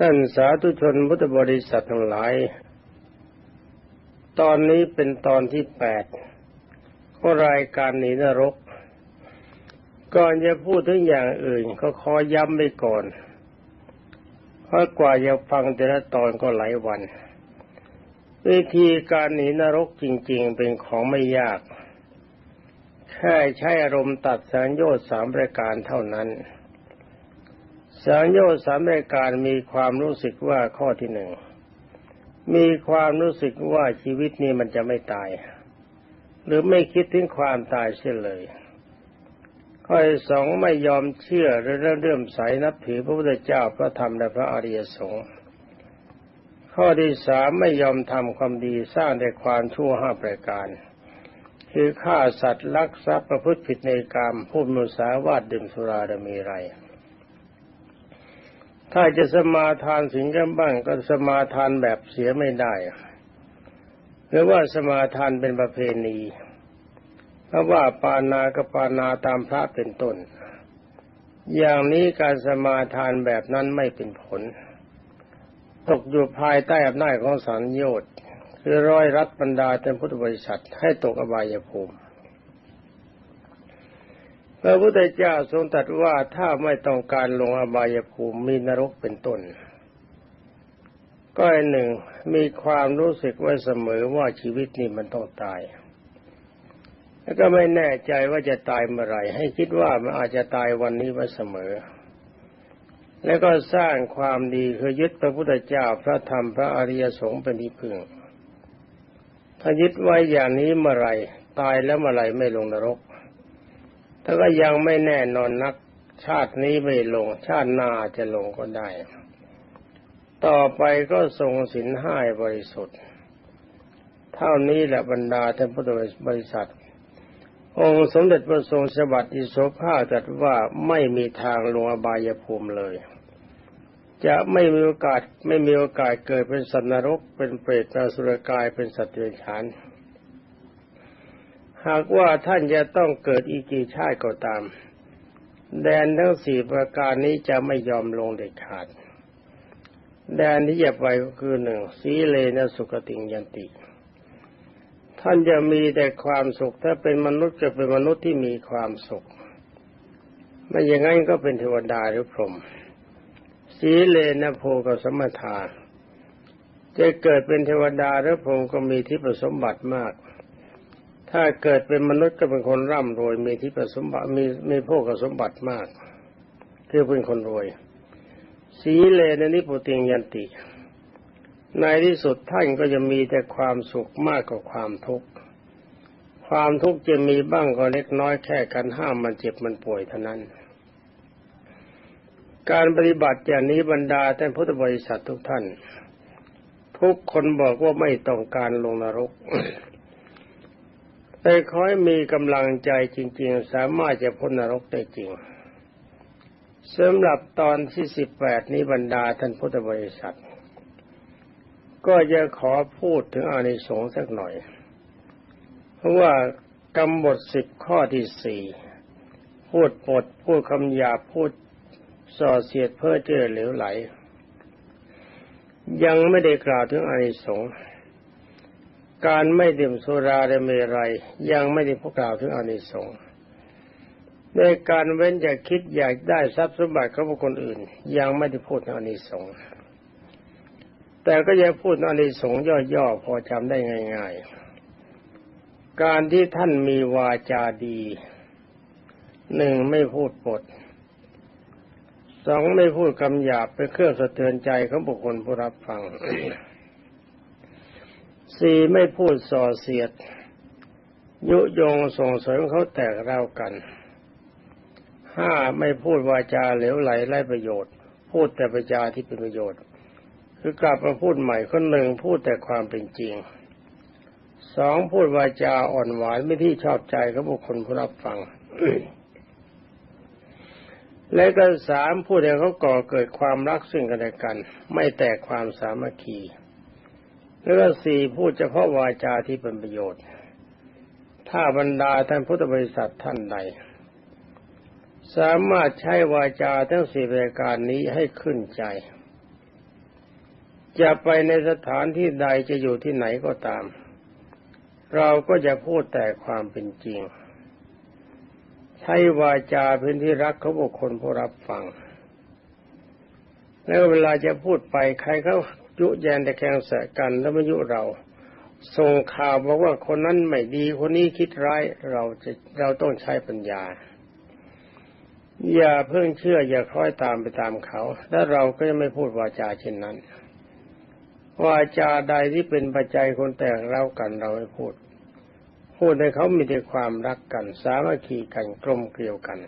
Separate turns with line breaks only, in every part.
ท่านสาธุชนพุทธบริษัททั้งหลาย ตอนนี้เป็นตอนที่แปดของรายการหนีนรก ก่อนจะพูดถึงอย่างอื่นก็ขอย้ำไปก่อนเพราะกว่าจะฟังแต่ละตอนก็หลายวัน วิธีการหนีนรกจริง ๆ เป็นของไม่ยาก แค่ใช้อารมณ์ตัดสัญญาสามประการเท่านั้น สังโยชน์สามรายการมีความรู้สึกว่าข้อที่หนึ่งมีความรู้สึกว่าชีวิตนี้มันจะไม่ตาย หรือไม่คิดถึงความตายเสียเลย ข้อสองไม่ยอมเชื่อหรือเริ่มใสนับถือพระพุทธเจ้าพระธรรมและพระอริยสงฆ์ข้อที่สามไม่ยอมทำความดีสร้างแต่ความชั่วห้าประการ คือฆ่าสัตว์ลักทรัพย์ประพฤติผิดในกรรมพูดมุสาวาทดื่มสุราดมีไร ถ้าจะสมาทานสิ่งกันบ้างก็สมาทานแบบเสียไม่ได้หรือว่าสมาทานเป็นประเพณีเพราะว่าปานากับปานาตามพระเป็นต้น อย่างนี้การสมาทานแบบนั้นไม่เป็นผล ตกอยู่ภายใต้อำนาจของสัญญชน์คือร้อยรัดบรรดาเต็มพุทธบริษัทให้ตกอบายภูมิ พระพุทธเจ้าทรงตรัสว่าถ้าไม่ต้องการลงอบายภูมิมีนรกเป็นต้น ก็หนึ่งมีความรู้สึกไว้เสมอว่าชีวิตนี้มันต้องตาย แล้วก็ไม่แน่ใจว่าจะตายเมื่อไหร่ ให้คิดว่ามันอาจจะตายวันนี้ไว้เสมอ แล้วก็สร้างความดีคือยึดพระพุทธเจ้าพระธรรมพระอริยสงฆ์เป็นที่พึ่งถ้ายึดไว้อย่างนี้เมื่อไหร่ ตายแล้วเมื่อไหร่ไม่ลงนรก ถ้าก็ยังไม่แน่นอนนัก ชาตินี้ไม่ลง ชาติหน้าจะลงก็ได้ ต่อไปก็ทรงสินห้าบริสุทธิ์ เท่านี้แหละบรรดาท่านพุทธบริษัท องค์สมเด็จพระทรงสวัสดิโสภาตรัสว่าไม่มีทางลงอบายภูมิเลยจะไม่มีโอกาสไม่มีโอกาสเกิดเป็นสัตว์นรกเป็นเปรตเป็นสุรกายเป็นสัตว์เดรัจฉาน หากว่าท่านจะต้องเกิดอีกกี่ชาติก็ตาม แดนทั้งสี่ประการนี้จะไม่ยอมลงเด็ดขาด แดนที่จะไปก็คือหนึ่งสีเลนะสุขติงยันติ ท่านจะมีแต่ความสุข ถ้าเป็นมนุษย์จะเป็นมนุษย์ที่มีความสุขไม่อย่างนั้นก็เป็นเทวดาหรือพรหมสีเลนะโพกสมถาจะเกิดเป็นเทวดาหรือพรหมก็มีที่ประสมบัติมาก ถ้าเกิดเป็นมนุษย์ก็เป็นคนร่ำรวย มีที่ประสมบัติมีมีพวกสมบัติมาก คือเป็นคนรวย สีเลนนิพุติงยันติในที่สุดท่านก็จะมีแต่ความสุขมากกว่าความทุกข์ ความทุกข์จะมีบ้างก็เล็กน้อยแค่กันห้ามมันเจ็บมันป่วยเท่านั้น การปฏิบัติอย่างนี้บรรดาท่านพุทธบริษัททุกท่าน ทุกคนบอกว่าไม่ต้องการลงนรก แต่ขอให้มีกำลังใจจริง ๆ สามารถจะพ้นนรกได้จริงสำหรับตอนที่สิบแปดนี้บรรดาท่านพุทธบริษัท ก็จะขอพูดถึงอานิสงส์สักหน่อย เพราะว่ากำหนดสิบข้อที่สี่พูดปดพูดคำหยาพูดส่อเสียดเพื่อเจอเหลวไหล ยังไม่ได้กล่าวถึงอานิสงส์ การไม่ดื่มสุราและเมรัยยังไม่ได้พวกล่าวถึงอานิสงส์ในการเว้นจากคิดอยากได้ทรัพย์สมบัติของบุคคลอื่น ยังไม่ได้พูดอานิสงส์แต่ก็ยังพูดอานิสงส์ย่อๆพอจำได้ง่าย ๆ การที่ท่านมีวาจาดีหนึ่งไม่พูดปดสองไม่พูดคำหยาบเป็นเครื่องสะเทือนใจของบุคคลผู้รับฟัง สี่ไม่พูดส่อเสียด ยุยงส่งเสริมเขาแตกเล่ากันห้าไม่พูดวาจาเหลวไหลไร้ประโยชน์ พูดแต่ประจาที่เป็นประโยชน์ คือกลับมาพูดใหม่คนหนึ่งพูดแต่ความเป็นจริงสองพูดวาจาอ่อนหวานไม่ที่ชอบใจของบุคคลผู้รับฟัง และก็สามพูดให้เขาก่อเกิดความรักซึ่งกันและกัน ไม่แตกความสามัคคี แล้วก็สี่พูดเฉพาะวาจาที่เป็นประโยชน์ ถ้าบรรดาท่านพุทธบริษัทท่านใด สามารถใช้วาจาทั้งสี่รายการนี้ให้ขึ้นใจ จะไปในสถานที่ใดจะอยู่ที่ไหนก็ตาม เราก็จะพูดแต่ความเป็นจริง ใช้วาจาเป็นที่รักของบุคคลผู้รับฟังแล้วเวลาจะพูดไปใครเขา ยุแยนแต่แข่งแสกันแล้วมายุเรา ส่งข่าวบอกว่าคนนั้นไม่ดีคนนี้คิดร้ายเราจะเราต้องใช้ปัญญา อย่าเพิ่งเชื่อ อย่าคล้อยตามไปตามเขา แล้วเราก็จะไม่พูดวาจาเช่นนั้นวาจาใดที่เป็นปัจจัยคนแตกเล่ากันเราไม่พูด พูดให้เขามีแต่ความรักกัน สามัคคีกันกลมเกลียวกัน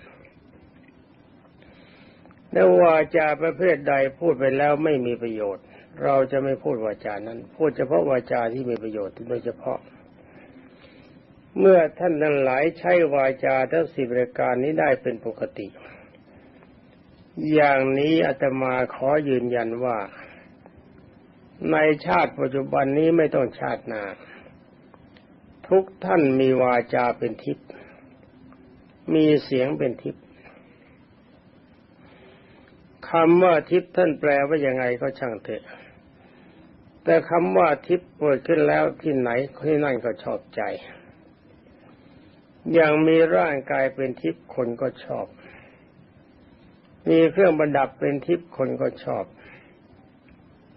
แล้ววาจาประเภทใดพูดไปแล้วไม่มีประโยชน์ เราจะไม่พูดวาจานั้น พูดเฉพาะวาจาที่มีประโยชน์โดยเฉพาะ เมื่อท่านทั้งหลายใช้วาจาทั้งสิบรายการนี้ได้เป็นปกติ อย่างนี้อาตมาขอยืนยันว่า ในชาติปัจจุบันนี้ไม่ต้องชาติหน้าทุกท่านมีวาจาเป็นทิพย์มีเสียงเป็นทิพย์ คำว่าทิพย์ท่านแปลว่ายังไงก็ช่างเถอะ แต่คำว่าทิพย์เปิดขึ้นแล้วที่ไหนที่นั่นก็ชอบใจ อย่างมีร่างกายเป็นทิพย์คนก็ชอบ มีเครื่องประดับเป็นทิพย์คนก็ชอบ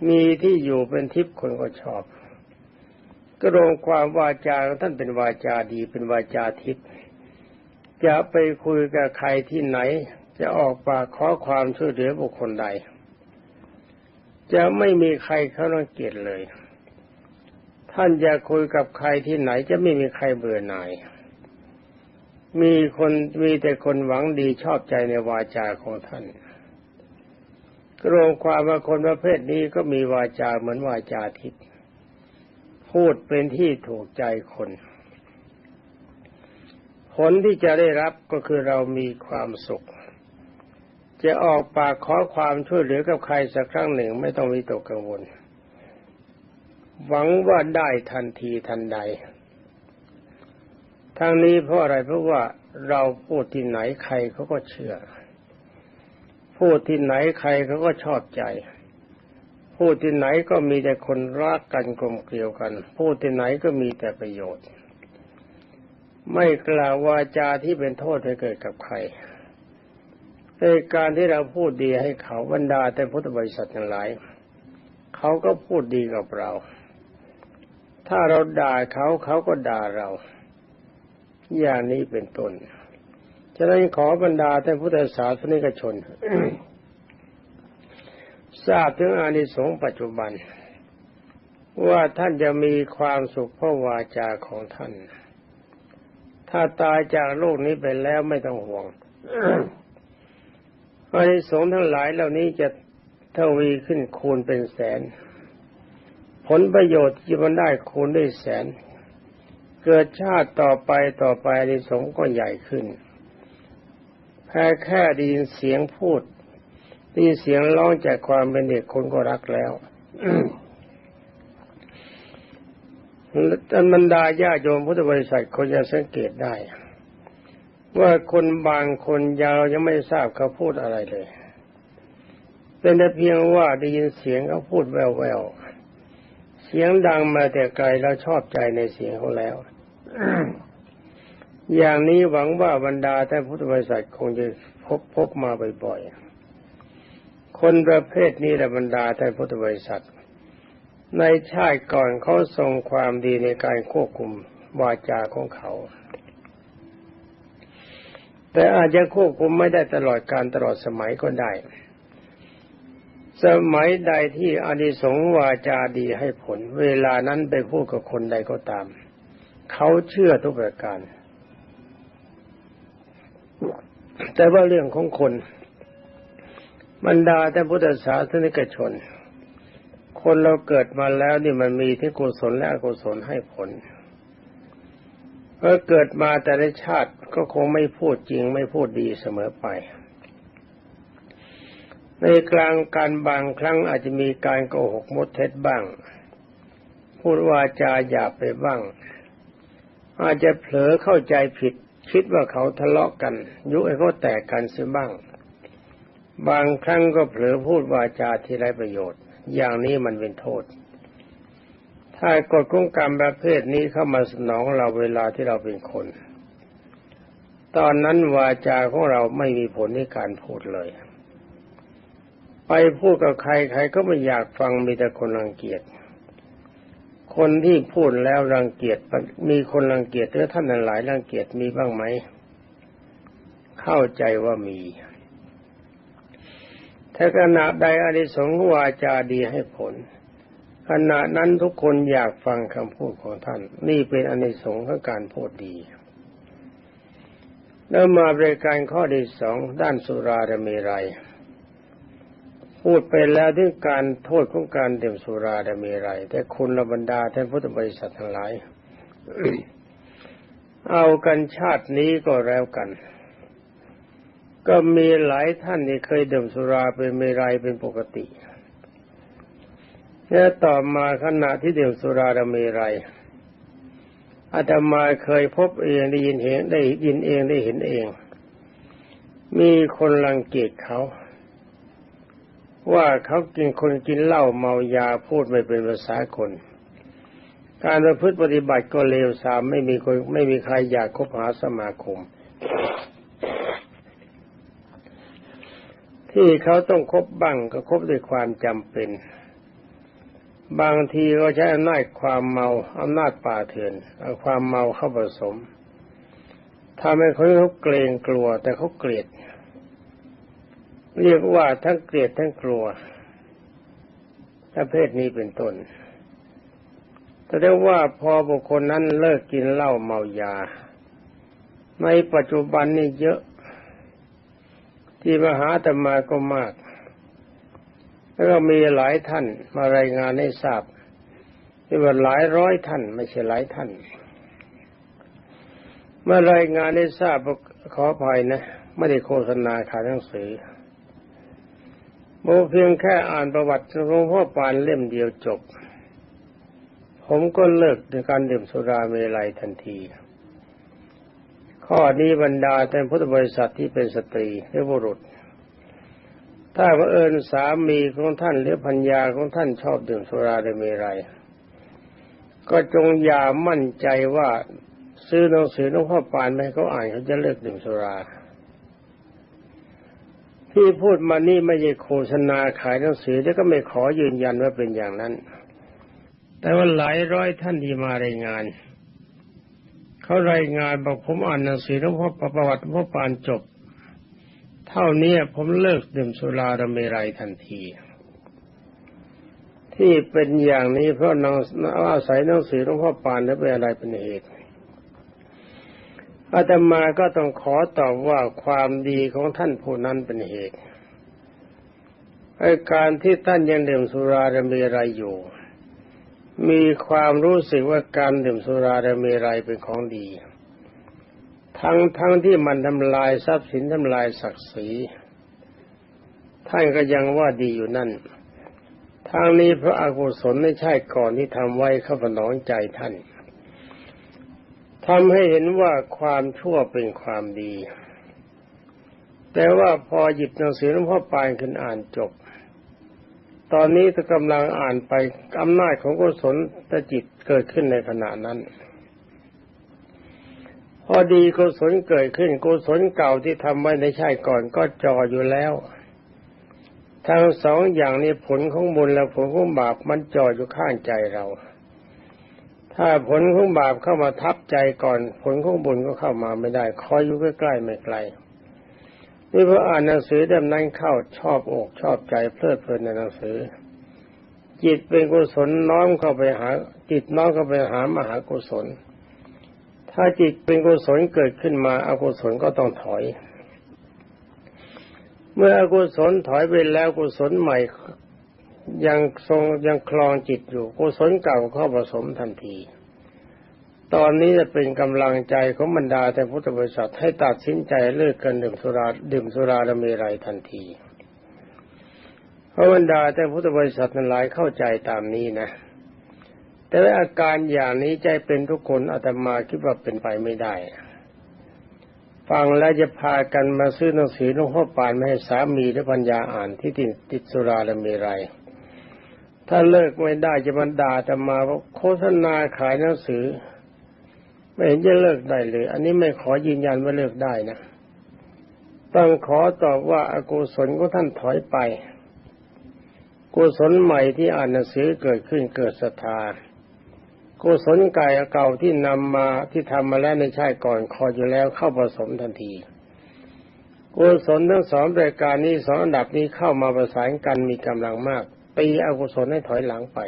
มีที่อยู่เป็นทิพย์คนก็ชอบ ก็รวมความวาจาท่านเป็นวาจาดีเป็นวาจาทิพย์จะไปคุยกับใครที่ไหน จะออกปากขอความช่วยเหลือบุคคลใด จะไม่มีใครเขารังเกียจเลย ท่านจะคุยกับใครที่ไหนจะไม่มีใครเบื่อหน่าย มีคนมีแต่คนหวังดีชอบใจในวาจาของท่านรวมความว่าคนประเภทนี้ก็มีวาจาเหมือนวาจาทิพย์พูดเป็นที่ถูกใจคน ผลที่จะได้รับก็คือเรามีความสุข จะออกปากขอความช่วยเหลือกับใครสักครั้งหนึ่งไม่ต้องวิตกกังวล หวังว่าได้ทันทีทันใด ทั้งนี้เพราะอะไรเพราะว่าเราพูดที่ไหนใครเขาก็เชื่อ พูดที่ไหนใครเขาก็ชอบใจ พูดที่ไหนก็มีแต่คนรักกันกลมเกลียวกัน พูดที่ไหนก็มีแต่ประโยชน์ ไม่กล่าววาจาที่เป็นโทษให้เกิดกับใคร ในการที่เราพูดดีให้เขาบรรดาแต่พุทธบริษัททั้งหลาย เขาก็พูดดีกับเรา ถ้าเราด่าเขาเขาก็ด่าเรา อย่างนี้เป็นต้นฉะนั้นขอบรรดาท่พุทธศาสนิกชน ทราบถึงอานิสงส์ปัจจุบัน ว่าท่านจะมีความสุขเพราะวาจาของท่าน ถ้าตายจากโลกนี้ไปแล้วไม่ต้องห่วง อานิสงส์ทั้งหลายเหล่านี้จะทวีขึ้นคูณเป็นแสน ผลประโยชน์ที่มันได้คูณด้วยแสน เกิดชาติต่อไปต่อไปอานิสงส์ก็ใหญ่ขึ้นแค่แค่ได้ยินเสียงพูดได้ยินเสียงร้องจากความเป็นเด็กคนก็รักแล้วท่านบรรดาญาโยมพุทธบริษัทคนจะสังเกตได้ ว่าคนบางคนยาวยังไม่ทราบเขาพูดอะไรเลย เป็นแต่เพียงว่าได้ยินเสียงเขาพูดแววๆ เสียงดังมาแต่ไกลเราชอบใจในเสียงเขาแล้ว อย่างนี้หวังว่าบรรดาท่านพุทธบริษัทคงจะพบพบมาบ่อยๆ คนประเภทนี้แหละบรรดาท่านพุทธบริษัท ในชาติก่อนเขาทรงความดีในการควบคุมวาจาของเขา แต่อาจจะควบคุมไม่ได้ตลอดการตลอดสมัยก็ได้ สมัยใดที่อานิสงวาจาดีให้ผล เวลานั้นไปพูดกับคนใดก็ตาม เขาเชื่อทุกประการ แต่ว่าเรื่องของคนบรรดาแต่พุทธศาสนิกชน คนเราเกิดมาแล้วนี่มันมีที่กุศลและอกุศลให้ผล เมื่อเกิดมาแต่ในชาติก็คงไม่พูดจริงไม่พูดดีเสมอไป ในกลางการบางครั้งอาจจะมีการโกหกมดเท็จบ้าง พูดวาจาหยาบไปบ้าง อาจจะเผลอเข้าใจผิด คิดว่าเขาทะเลาะกัน ยุให้เขาแตกกันเสียบ้าง บางครั้งก็เผลอพูดวาจาที่ไร้ประโยชน์ อย่างนี้มันเป็นโทษ ถ้ากฎของกรรมประเภทนี้เข้ามาสนองเราเวลาที่เราเป็นคน ตอนนั้นวาจาของเราไม่มีผลในการพูดเลย ไปพูดกับใครใครก็ไม่อยากฟังมีแต่คนรังเกียจ คนที่พูดแล้วรังเกียจมีคนรังเกียจหรือท่านหลายรังเกียจมีบ้างไหม เข้าใจว่ามีถ้าขณะใดอริสงวาจาดีให้ผล ขณะนั้นทุกคนอยากฟังคำพูดของท่าน นี่เป็นอนิสงส์ของการพูดดีแล้วมาบริการข้อที่สองด้านสุราดเมรัยพูดไปแล้วถึงการโทษของการดื่มสุราดเมรัยแต่คุณระบรรดาท่านพุทธบริษัททั้งหลาย เอากันชาตินี้ก็แล้วกัน ก็มีหลายท่านที่เคยดื่มสุราเป็นเมรัยเป็นปกติ แล้วต่อมาขณะที่ดื่มสุราดเมรัยอาตมาเคยพบเองได้ยินเห็นได้ยินเองได้เห็นเอง มีคนรังเกียจเขา ว่าเขากินคนกินเหล้าเมายาพูดไม่เป็นภาษาคน การประพฤติปฏิบัติก็เลวทรามไม่มีคนไม่มีใครอยากคบหาสมาคม ที่เขาต้องคบบ้างก็คบด้วยความจำเป็น บางทีก็ใช้อำนาจความเมาอำนาจป่าเถื่อนเอาความเมาเข้าผสมทำให้คนเขาเกรงกลัว แต่เขาเกลียด เรียกว่าทั้งเกลียดทั้งกลัวประเภทนี้เป็นต้นแต่ได้ว่าพอบุคคลนั้นเลิกกินเหล้าเมายา ในปัจจุบันนี่เยอะ ที่มาหาธรรมาก็มาก แล้วก็มีหลายท่านมารายงานให้ทราบที่ว่าหลายร้อยท่าน ไม่ใช่หลายท่าน เมื่อรายงานให้ทราบขออภัยนะไม่ได้โฆษณาขายหนังสือโมเพียงแค่อ่านประวัติหลวงพ่อปานเล่มเดียวจบ ผมก็เลิกในการดื่มสุราเมลัยทันที ข้อนี้บรรดาแต่พุทธบริษัทที่เป็นสตรีหรือบุรุษ ถ้าว่าเอิญสามีของท่านหรือพัญญาของท่านชอบดื่มสุราได้มีไร ก็จงอย่ามั่นใจว่าซื้อหนังสือหลวงพ่อปานไปเขาอ่านเขาจะเลิกดื่มสุราที่พูดมานี่ไม่ใช่โฆษณาขายหนังสือแล้วก็ไม่ขอยืนยันว่าเป็นอย่างนั้น แต่ว่าหลายร้อยท่านที่มารายงาน เขารายงานบอกผมอ่านหนังสือหลวงพ่อประวัติหลวงพ่อปานจบ เท่านี้ผมเลิกดื่มสุราดมรัยทันที ที่เป็นอย่างนี้เพราะนางอาศัยหนังสือหลวงพ่อปานและเป็นอะไรเป็นเหตุอาตมาก็ต้องขอตอบว่าความดีของท่านผู้นั้นเป็นเหตุไอการที่ท่านยังดื่มสุราดมรัยอยู่ มีความรู้สึกว่าการดื่มสุราและเมรัยเป็นของดี ทั้งทั้งที่มันทำลายทรัพย์สินทำลายศักดิ์ศรีท่านก็ยังว่าดีอยู่นั่นทางนี้พระอากุศลไม่ใช่ก่อนที่ทำไว้เข้าหนองใจท่านทำให้เห็นว่าความชั่วเป็นความดี แต่ว่าพอหยิบหนังสือหลวงพ่อปานขึ้นอ่านจบ ตอนนี้ถ้ากำลังอ่านไปอำนาจของกุศลตจิตเกิดขึ้นในขณะนั้น พอดีกุศลเกิดขึ้นกุศลเก่าที่ทำไว้ในชาติก่อนก็จ่ออยู่แล้ว ทั้งสองอย่างนี้ผลของบุญและผลของบาปมันจ่ออยู่ข้างใจเรา ถ้าผลของบาปเข้ามาทับใจก่อน ผลของบุญก็เข้ามาไม่ได้ คอยอยู่ใกล้ๆไม่ไกลนี่พออ่านหนังสือเล่มนั้นเข้าชอบอกชอบใจเพลิดเพลินในหนังสือ จิตเป็นกุศลน้อมเข้าไปหา จิตน้อมเข้าไปหามหากุศล ถ้าจิตเป็นกุศลเกิดขึ้นมาอากุศลก็ต้องถอย เมื่ออกุศลถอยไปแล้วกุศลใหม่ยังทรงยังคลองจิตอยู่กุศลเก่าเข้าผสมทันที ตอนนี้จะเป็นกำลังใจของบรรดาแต่พุทธบริษัทให้ตัดสินใจเลิกกันดื่มสุราดื่มสุราและมีไรทันทีเพราะบรรดาแต่พุทธบริษัทนั้นหลายเข้าใจตามนี้นะ แต่ว่าอาการอย่างนี้ใจเป็นทุกคนอาตมาคิดว่าเป็นไปไม่ได้ ฟังแล้วจะพากันมาซื้อหนังสือหลวงพ่อปานมาให้สามีและปัญญาอ่านที่ติดติดสุราและมีไรถ้าเลิกไม่ได้จะมาด่าจะมาว่าโฆษณาขายหนังสือ ไม่เห็นจะเลิกได้เลย อันนี้ไม่ขอยืนยันว่าเลิกได้นะต้องขอตอบว่าอากุศลของท่านถอยไป กุศลใหม่ที่อ่านหนังสือเกิดขึ้นเกิดศรัทธา กุศลไก่เก่าที่นำมาที่ทำมาแล้วในชาติก่อนคอยอยู่แล้วเข้าผสมทันทีกุศลทั้งสองรายการนี้สองอันดับนี้เข้ามาประสานกันมีกำลังมากตีอกุศลให้ถอยหลังไป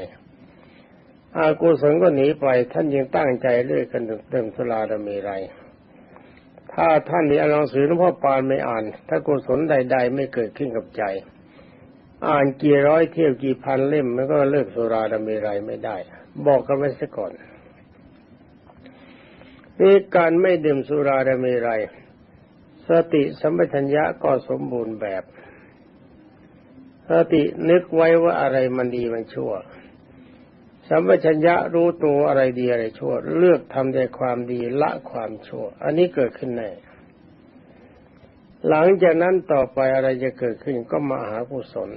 อากุศลก็หนีไปท่านยังตั้งใจเลื่อยกันเดิมสุราดมีไร ถ้าท่านนี้อ่านหนังสือหลวงพ่อปานไม่อ่าน ถ้ากุศลใด ๆ ไม่เกิดขึ้นกับใจ อ่านกี่ร้อยเที่ยวกี่พันเล่มมันก็เลิกสุราดมีไรไม่ได้ บอกกันไว้ซะก่อนนี่การไม่ดื่มสุราดมีไรสติสัมปชัญญะก็สมบูรณ์แบบ สตินึกไว้ว่าอะไรมันดีมันชั่ว สัมปชัญญะรู้ตัวอะไรดีอะไรชั่ว เลือกทำแต่ความดีละความชั่ว อันนี้เกิดขึ้นแน่หลังจากนั้นต่อไปอะไรจะเกิดขึ้นก็มหากุศล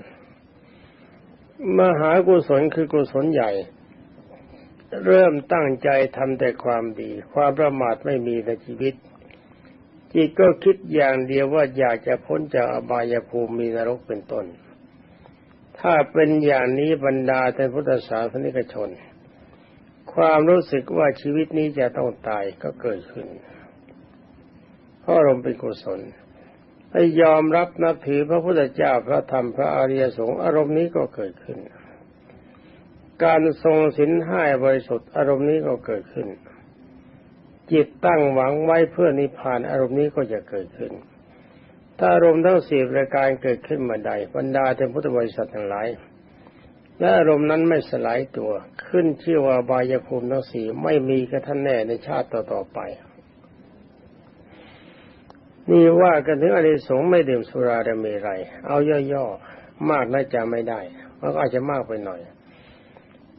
มหากุศลคือกุศลใหญ่ เริ่มตั้งใจทำแต่ความดี ความประมาทไม่มีในชีวิต จิตก็คิดอย่างเดียวว่าอยากจะพ้นจากอบายภูมิมีนรกเป็นต้น ถ้าเป็นอย่างนี้บรรดาท่านพุทธศาสนิกชน ความรู้สึกว่าชีวิตนี้จะต้องตายก็เกิดขึ้นเพราะอารมณ์เป็นกุศลให้ยอมรับนับถือพระพุทธเจ้าพระธรรมพระอริยสงฆ์อารมณ์นี้ก็เกิดขึ้น การทรงสินห้าบริสุทธิ์อารมณ์นี้ก็เกิดขึ้น จิตตั้งหวังไว้เพื่อนิพพานอารมณ์นี้ก็จะเกิดขึ้น ถ้าอารมณ์ทั้งสี่ประการเกิดขึ้นมาใดบรรดาเทพุทธบริษัททั้งหลายและอารมณ์นั้นไม่สลายตัว ขึ้นชื่อว่าบายภูมิทั้งสี่ไม่มีกับท่านแน่ในชาติต่อๆไป นี่ว่ากันถึงอริสงไม่ดื่มสุราดเมรัย เอาย่อๆ มากน่าจะไม่ได้ มันก็อาจจะมากไปหน่อย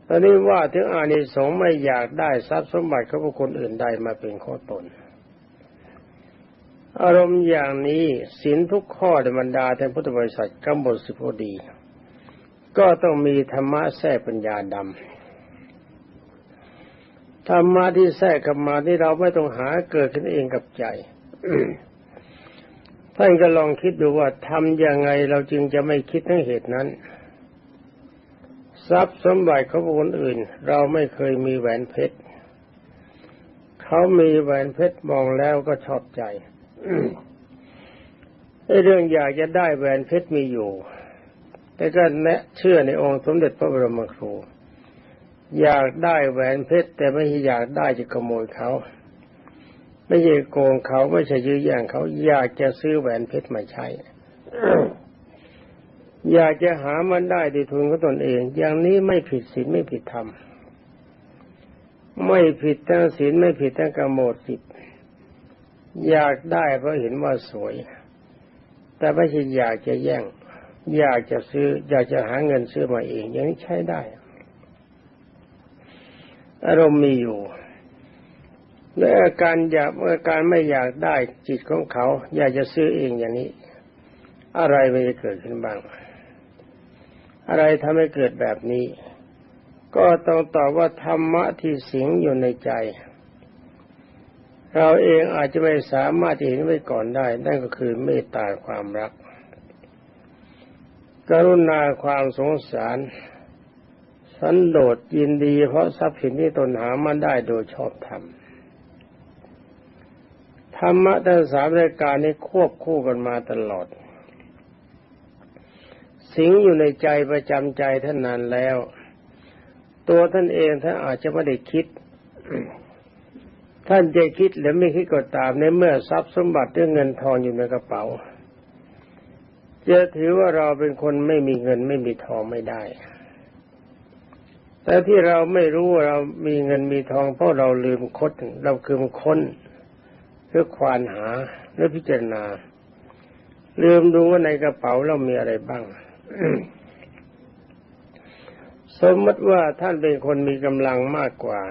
ตอนนี้ว่าถึงอานิสงส์ไม่อยากได้ทรัพย์สมบัติของบุคคลอื่นใดมาเป็นข้อตน อารมณ์อย่างนี้สินทุกข้อในบรรดาแทนพุทธบริษัทกำบทสิพดี ก็ต้องมีธรรมะแทรกปัญญาดำธรรมะที่แทรกกับมาที่เราไม่ต้องหาเกิดขึ้นเองกับใจท่านก็ลองคิดดูว่าทำยังไงเราจึงจะไม่คิดทั้งเหตุนั้น ทรัพย์สมบัติของคนอื่น เราไม่เคยมีแหวนเพชรเขามีแหวนเพชรมองแล้วก็ชอบใจเรื่องอยากจะได้แหวนเพชรมีอยู่ แต่ก็แนะเชื่อในองค์สมเด็จพระบรมครู อยากได้แหวนเพชรแต่ไม่อยากได้จะขโมยเขา ไม่ใช่โกงเขาไม่ใช่ยื้อแย่งเขาอยากจะซื้อแหวนเพชรมาใช้ อยากจะหามันได้ด้วยทุนของตนเอง อย่างนี้ไม่ผิดศีลไม่ผิดธรรม ไม่ผิดทั้งศีลไม่ผิดทั้งกรรมโมสิทธอยากได้เพราะเห็นว่าสวย แต่ไม่ใช่อยากจะแย่ง อยากจะซื้อ อยากจะหาเงินซื้อมาเอง อย่างนี้ใช้ได้ อารมณ์มีอยู่และอาการอยากอาการไม่อยากได้จิตของเขา อยากจะซื้อเองอย่างนี้ อะไรมันจะเกิดขึ้นบ้าง อะไรทำให้เกิดแบบนี้ ก็ต้องตอบว่าธรรมะที่สิงอยู่ในใจ เราเองอาจจะไม่สามารถเห็นไว้ก่อนได้ นั่นก็คือเมตตาความรัก กรุณาความสงสาร สันโดษยินดี เพราะทรัพย์สินที่ตนหามาได้โดยชอบธรรมธรรมะทั้งสามรายการนี้ควบคู่กันมาตลอด สิงอยู่ในใจประจำใจท่านนานแล้ว ตัวท่านเองท่านอาจจะไม่ได้คิด ท่านจะคิดหรือไม่คิดก็ตามในเมื่อทรัพย์สมบัติเรื่องเงินทองอยู่ในกระเป๋า จะถือว่าเราเป็นคนไม่มีเงินไม่มีทองไม่ได้ แต่ที่เราไม่รู้ว่าเรามีเงินมีทองเพราะเราลืมคดเราคือมค้นเพื่อควานหาหรือพิจารณาลืมดูว่าในกระเป๋าเรามีอะไรบ้าง สมมติว่าท่านเป็นคนมีกำลังมากกว่า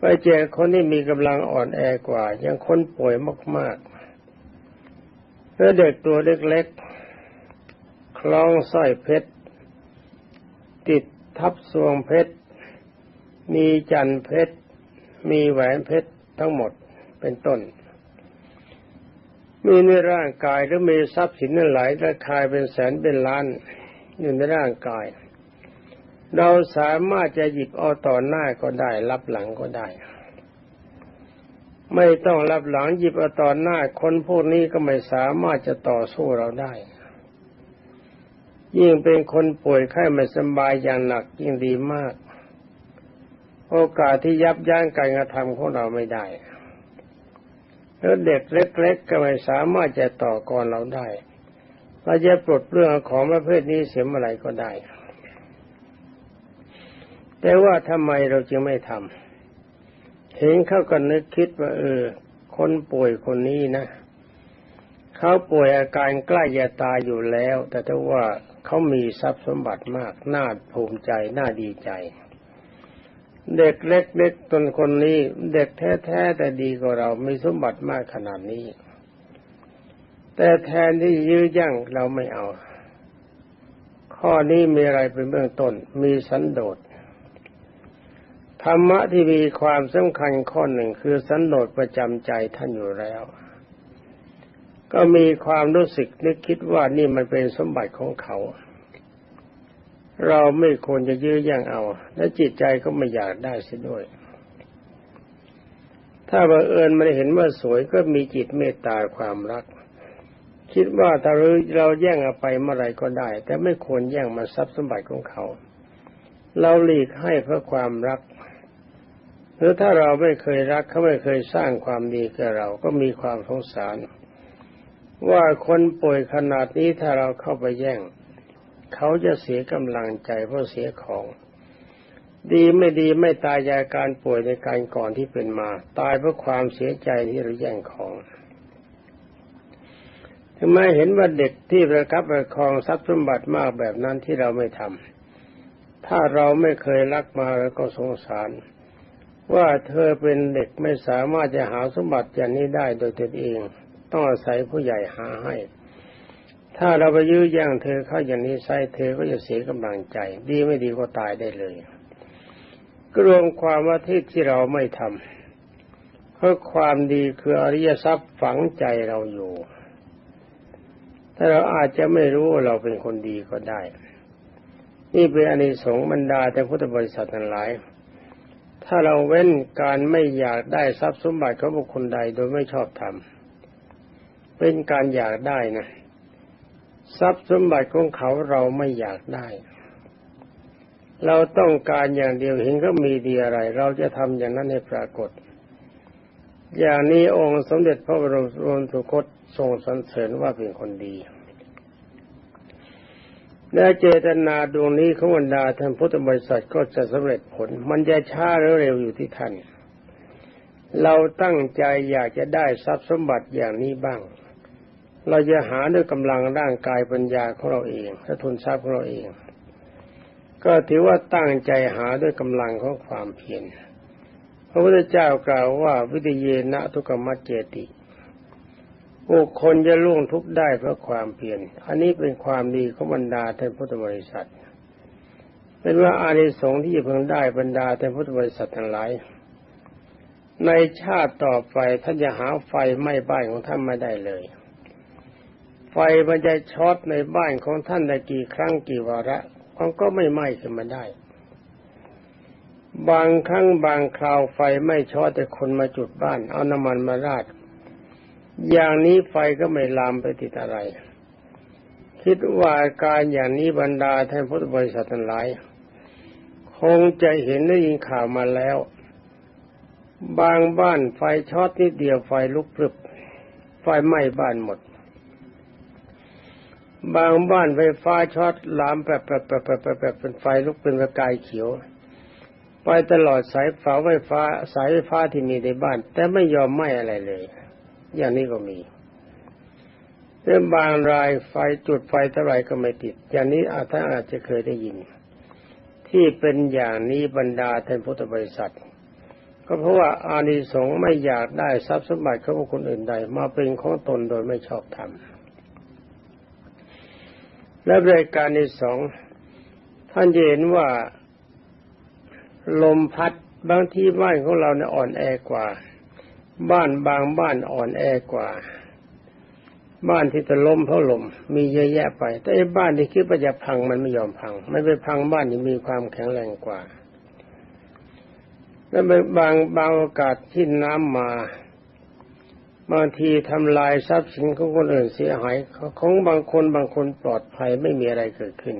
ไปเจอคนที่มีกำลังอ่อนแอกว่า ยังคนป่วยมากๆแล้วเด็กตัวเล็กๆ คล้องสร้อยเพชร ติดทับสวงเพชร มีจันเพชร มีแหวนเพชรทั้งหมดเป็นต้น มีในร่างกายหรือมีทรัพย์สินนั้นหลายราคายเป็นแสนเป็นล้านอยู่ในร่างกาย เราสามารถจะหยิบเอาต่อหน้าก็ได้ รับหลังก็ได้ ไม่ต้องรับหลังหยิบเอาต่อหน้าคนพวกนี้ก็ไม่สามารถจะต่อสู้เราได้ ยิ่งเป็นคนป่วยไข้ไม่สบายอย่างหนักยิ่งดีมาก โอกาสที่ยับยั้งการกระทำของเราไม่ได้ แล้วเด็กเล็ก ๆ ก็ไม่สามารถจะต่อกรเราได้เราจะปลดเรื่องของประเภทนี้เสียเมื่อไรก็ได้ แต่ว่าทำไมเราจึงไม่ทำเห็นเขาก็นึกคิดว่า เออ คนป่วยคนนี้นะเขาป่วยอาการใกล้จะตายอยู่แล้ว แต่ถ้าว่าเขามีทรัพย์สมบัติมาก น่าภูมิใจ น่าดีใจ เด็กเล็กๆตนคนนี้เด็กแท้ๆแต่ดีกว่าเรามีสมบัติมากขนาดนี้ แต่แทนที่ยื้อยั่งเราไม่เอา ข้อนี้มีอะไรเป็นเบื้องต้น มีสันโดษธรรมะที่มีความสำคัญข้อหนึ่งคือสันโดษประจำใจท่านอยู่แล้ว ก็มีความรู้สึกนึกคิดว่านี่มันเป็นสมบัติของเขา เราไม่ควรจะยื้อแย่งเอา และจิตใจก็ไม่อยากได้เสียด้วย ถ้าบังเอิญมันเห็นว่าสวยก็มีจิตเมตตาความรัก คิดว่าถ้าเราแย่งเอาไปเมื่อไรก็ได้ แต่ไม่ควรแย่งมาทรัพย์สมบัติของเขา เราหลีกให้เพราะความรัก หรือถ้าเราไม่เคยรักเขาไม่เคยสร้างความดีกับเราก็มีความสงสาร ว่าคนป่วยขนาดนี้ถ้าเราเข้าไปแย่ง เขาจะเสียกำลังใจเพราะเสียของ ดีไม่ดีไม่ตายจากการป่วยในการก่อนที่เป็นมา ตายเพราะความเสียใจที่เราแย่งของทำไมเห็นว่าเด็กที่ประคับประคองทรัพย์สมบัติมากแบบนั้นที่เราไม่ทำถ้าเราไม่เคยรักมาแล้วก็สงสาร ว่าเธอเป็นเด็กไม่สามารถจะหาสมบัติอย่างนี้ได้โดยตนเอง ต้องอาศัยผู้ใหญ่หาให้ ถ้าเราไปยื้อแย่งเธอเข้าอย่างนี้ใส่เธอก็จะเสียกำลังใจ ดีไม่ดีก็ตายได้เลยก็รวมความว่าที่ที่เราไม่ทำเพราะความดีคืออริยทรัพย์ฝังใจเราอยู่แต่เราอาจจะไม่รู้ว่าเราเป็นคนดีก็ได้ นี่เป็นอนิสงส์บรรดาแต่พุทธบริษัททั้งหลาย ถ้าเราเว้นการไม่อยากได้ทรัพย์สมบัติของบุคคลใดโดยไม่ชอบธรรมเป็นการอยากได้นะ ทรัพย์สมบัติของเขาเราไม่อยากได้ เราต้องการอย่างเดียวเห็นก็มีดีอะไร เราจะทำอย่างนั้นให้ปรากฏ อย่างนี้องค์สมเด็จพระบรมสุคตทรงสรรเสริญว่าเป็นคนดีและเจตนาดวงนี้ของบรรดาท่านพุทธบริษัทก็จะสำเร็จผล มันจะช้าหรือเร็วอยู่ที่ท่าน เราตั้งใจอยากจะได้ทรัพย์สมบัติอย่างนี้บ้าง เราจะหาด้วยกำลังร่างกายปัญญาของเราเองและทุนทรัพย์ของเราเอง ก็ถือว่าตั้งใจหาด้วยกำลังของความเพียรพระพุทธเจ้ากล่าวว่าวิทยเยนะทุกรรมเจติบุคคลจะล่วงทุกข์ได้เพราะความเพียรอันนี้เป็นความดีของบรรดาท่านพุทธบริษัท เป็นว่าอานิสงส์ที่จะเพิ่งได้บรรดาท่านพุทธบริษัททั้งหลายในชาติต่อไปท่านจะหาไฟไหม้บ้านของท่านไม่ได้เลย ไฟมันจะช็อตในบ้านของท่านได้กี่ครั้งกี่วาระมันก็ไม่ไหม้ขึ้นมาได้ บางครั้งบางคราวไฟไม่ช็อตแต่คนมาจุดบ้าน เอาน้ำมันมาราด อย่างนี้ไฟก็ไม่ลามไปติดอะไร คิดว่าการอย่างนี้บรรดาท่านพุทธบริษัททั้งหลาย คงจะเห็นได้ยินข่าวมาแล้ว บางบ้านไฟช็อตนิดเดียวไฟลุกพรึบ ไฟไหม้บ้านหมด บางบ้านไฟฟ้าช็อตลามแบบแบบแบบแบบแบบเป็นไฟลุกเป็นประกายเขียว ไปตลอดสายฝาไฟฟ้า สายไฟฟ้าที่มีในบ้าน แต่ไม่ยอมไหม้อะไรเลย อย่างนี้ก็มีเรื่องบางรายไฟจุดไฟเท่าไรก็ไม่ติด อย่างนี้อาท่านอาจจะเคยได้ยิน ที่เป็นอย่างนี้บรรดาท่านพุทธบริษัท ก็เพราะว่าอานิสงส์ไม่อยากได้ทรัพย์สมบัติของคนอื่นใด มาเป็นของตนโดยไม่ชอบธรรม และรายการที่สองท่านจะเห็นว่าลมพัดบางที่บ้านของเราเนี่ยอ่อนแอกว่า บ้านบางบ้านอ่อนแอกว่า บ้านที่จะล้มเพราะลม มีเยอะแยะไป แต่ไอ้บ้านที่คิดว่าจะพังมันไม่ยอมพัง ไม่ไปพังบ้านที่มีความแข็งแรงกว่า แล้วบางบางโอกาสที่น้ำมา บางทีทำลายทรัพย์สินของคนอื่นเสียหายของบางคนบางคนปลอดภัยไม่มีอะไรเกิดขึ้น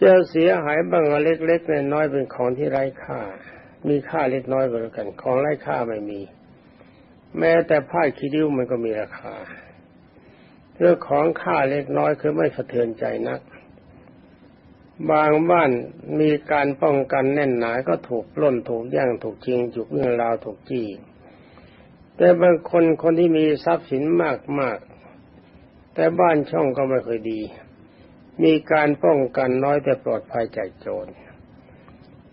จะเสียหายบางเล็กๆน้อยๆเป็นของที่ไร้ค่า มีค่าเล็กน้อยก็แล้วกัน ของไร้ค่าไม่มี แม้แต่ผ้าคีริ้วมันก็มีราคาเรื่องของค่าเล็กน้อยคือไม่สะเทือนใจนัก บางบ้านมีการป้องกันแน่นหนาก็ถูกล้นถูกย่างถูกจริงจุกเงื่อนราวถูกจี้ แต่บางคนคนที่มีทรัพย์สินมากมากแต่บ้านช่องก็ไม่เคยดี มีการป้องกันน้อยแต่ปลอดภัยจากโจร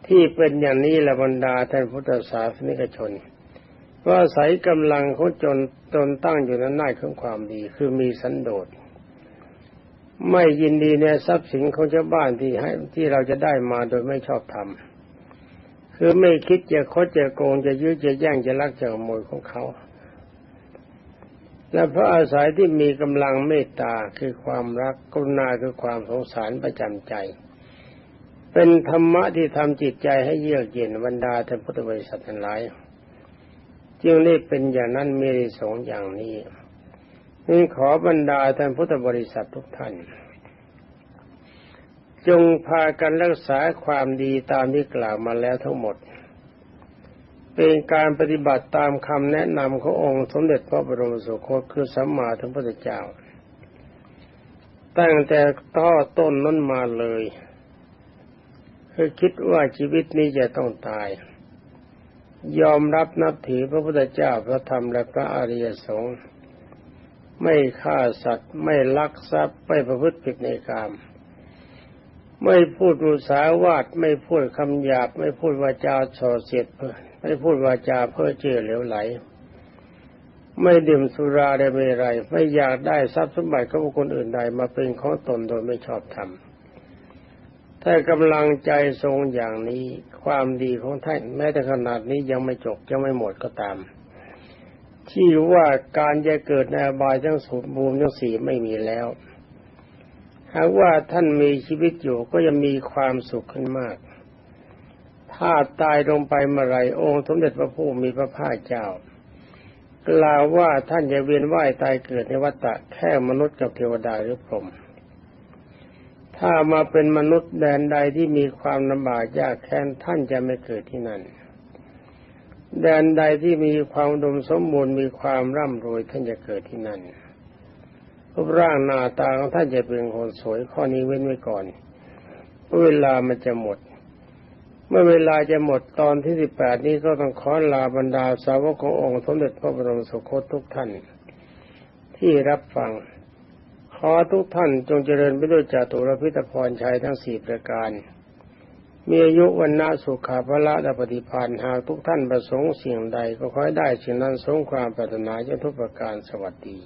ที่เป็นอย่างนี้ละบรรดาท่านพุทธศาสนิกชนว่าใส่กำลังเขาจนตนตั้งอยู่ในหน้าของความดี คือมีสันโดษไม่ยินดีในทรัพย์สินของชาวบ้านที่ให้ที่เราจะได้มาโดยไม่ชอบทำ คือไม่คิดจะคดจะโกงจะยื้อจะแย่งจะลักจะขโมยของเขา และเพราะอาศัยที่มีกำลังเมตตาคือความรักกรุณาคือความสงสารประจำใจ เป็นธรรมะที่ทำจิตใจให้เยือกเย็นบรรดาท่านพุทธบริษัททั้งหลายจึงได้เป็นอย่างนั้นมีสองอย่างนี้นี่ขอบรรดาท่านพุทธบริษัททุกท่าน จงพากันรักษาความดีตามที่กล่าวมาแล้วทั้งหมด เป็นการปฏิบัติตามคำแนะนำขององค์สมเด็จพระบรมสุคตคือสัมมาสัมพุทธเจ้า ตั้งแต่ต้อต้นนั้นมาเลยคือคิดว่าชีวิตนี้จะต้องตาย ยอมรับนับถือพระพุทธเจ้าพระธรรมและพระอริยสงฆ์ไม่ฆ่าสัตว์ ไม่ลักทรัพย์ ไม่ประพฤติผิดในกรรม ไม่พูดมุสาวาทไม่พูดคำหยาบ ไม่พูดวาจาส่อเสียดไม่พูดวาจาเพ้อเจ้อเหลวไหล ไม่ดื่มสุราได้ไม่ไร ไม่อยากได้ทรัพย์สมบัติของบุคคลอื่นใดมาเป็นของตนโดยไม่ชอบธรรมถ้ากำลังใจทรงอย่างนี้ ความดีของท่านแม้แต่ขนาดนี้ยังไม่จบยังไม่หมดก็ตาม ที่ว่าการจะเกิดในอบายทั้งสมบูรณ์ทั้งสี่ไม่มีแล้ว หากว่าท่านมีชีวิตอยู่ก็จะมีความสุขขึ้นมาก ถ้าตายลงไปเมื่อไรองค์สมเด็จพระผู้มีพระภาคเจ้ากล่าวว่าท่านจะเวียนว่ายตายเกิดในวัฏฏะแค่มนุษย์กับเทวดาหรือพรหมถ้ามาเป็นมนุษย์แดนใดที่มีความลำบากยากแค้นท่านจะไม่เกิดที่นั่น แดนใดที่มีความดมสมบูรณ์มีความร่ำรวยท่านจะเกิดที่นั่น รูปร่างหน้าตาของท่านจะเป็นคนสวยข้อนี้เว้นไว้ก่อนเวลามันจะหมด เมื่อเวลาจะหมดตอนที่สิบแปดนี้ก็ต้องขอลาบรรดาสาวกขององค์สมเด็จพระบรมสุคตทุกท่าน ที่รับฟัง ขอทุกท่านจงเจริญไปด้วยจตุรพิธพรชัยทั้งสี่ประการมีอายุวันนาสุขาภละและปฏิพานหากทุกท่านประสงค์สิ่งใดก็ขอให้ได้สิ่งนั้นสงความปรารถนาจนทุกประการสวัสดี